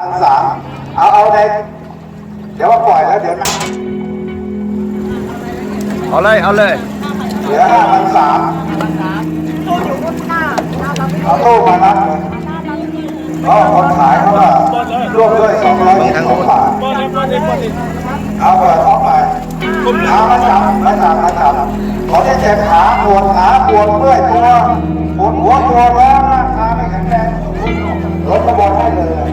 พันสามเอาเอาในเดี๋ยวว่าปล่อยแล้วเดี๋ยวนะเอาเลย เอาเลยเหลือห้าพันสามตู้อยู่ข้างหน้าหน้าเราไม่เอาตู้มานับเลยอ๋อคนขายเขาว่าร่วมด้วยสองร้อยยี่สิบสองบาทเอาเปิดออกไปเอามาจับมาจับมาจับขอที่เจ็บขาปวดขาปวดเมื่อยตัวปวดหัวปวดแล้วร่างกายไม่แข็งแรงรถกระบวนให้เลย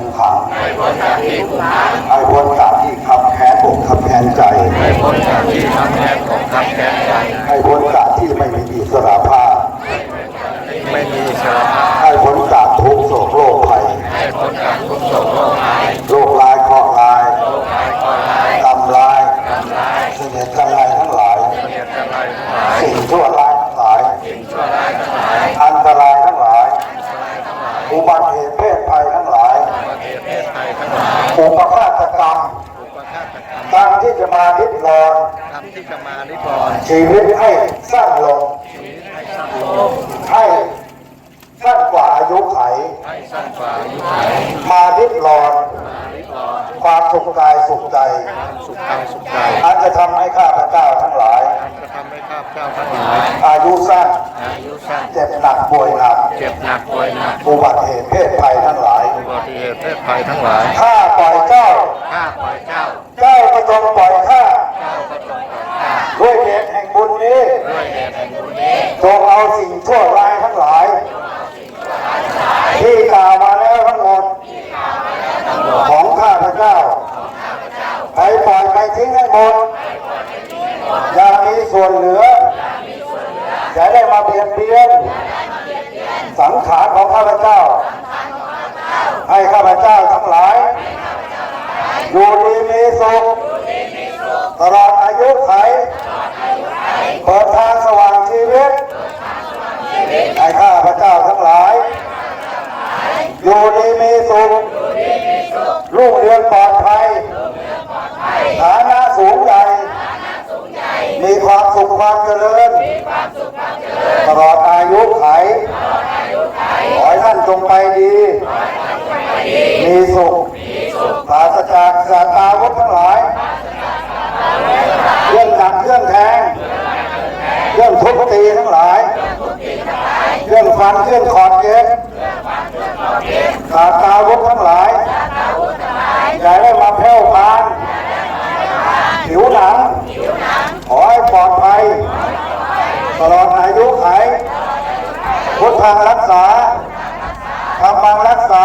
นจากที่คุมขังให้พ้นจากที่ขับแค้นอกขับแค้นใจให้พ้นจากที่ทำแทนของทำแทนใจให้พ้นจากที่ไม่มีอิสระภาพไม่มีอิสระภาพให้พ้นจากทุกข์โศกโรคภัยให้พ้นจากทุกโศกโรคภัยโรคร้ายเคราะห์ร้ายโรคภัยก่อร้ายกรรมร้ายกำร้ายเสนียดจันไรทั้งหลายเกียรติอะไรทั้งหลายสิ่งชั่วร้ายทั้งหลายสิ่งชั่วร้ายทั้งหลายอันตรายทั้งหลายอุบัติเหตุ อุปฆาตกรรมอุปฆาตกรรมการที่จะมาลิดรอนกรรมที่จะมาลิบรอนชีวิตให้สั้นลงให้สั้นลงให้สั้นกว่าอายุไขให้สั้นกว่าอายุไขมาลิดรอนลิบรอนความสุขกายสุขใจสุขกายสุขใจอันจะทำให้ข้าพเจ้าทั้งหลายจะทำให้ข้าพเจ้าทั้งหลายอายุสั้นอายุสั้นเจ็บหนักป่วยหนักเจ็บหนักป่วยหนักอุบัติเหตุเพศภัยทั้งหลายอุบัติ เหตุเพศภัยทั้งหลาย ข้าปล่อยเจ้า ข้าปล่อยเจ้า เจ้าก็จงปล่อยข้า เจ้าก็จงปล่อยข้า ด้วยเดชแห่งบุญนี้ด้วยเหตุแห่งบุญนี้ จงเอาสิ่งชั่วร้ายทั้งหลาย ที่กล่าวมาแล้วทั้งหมด ของข้าพเจ้าไปปล่อยไปทิ้งให้หมดอย่ามีส่วนเหลือจะได้มาเบียดเบียน สังขารของข้าพเจ้า ให้ข้าพเจ้าทั้งหลาย อยู่ดีมี สุขตลอดอายุไขเปิดทางสว่างชีวิตให้ข้าพเจ้าทั้งหลาย อยู่ดีมีสุขรุ่งเรืองปลอดภัยฐานะสูงใหญ่มีความสุขความเจริญ ตลอดอายุไขขอให้ท่านจงไปดี มีสุขปราศจากสาตาวุธทั้งหลาย สาตาวุธทั้งหลายอย่าได้มาแพ้วพานผิวหนัง ขอให้ปลอดภัย ตลอดอายุไขัพุทธังรักษาธรรมังรักษา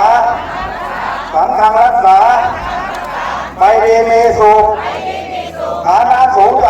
สังฆังรักษาไปดีมีสุขฐานะสูงใจ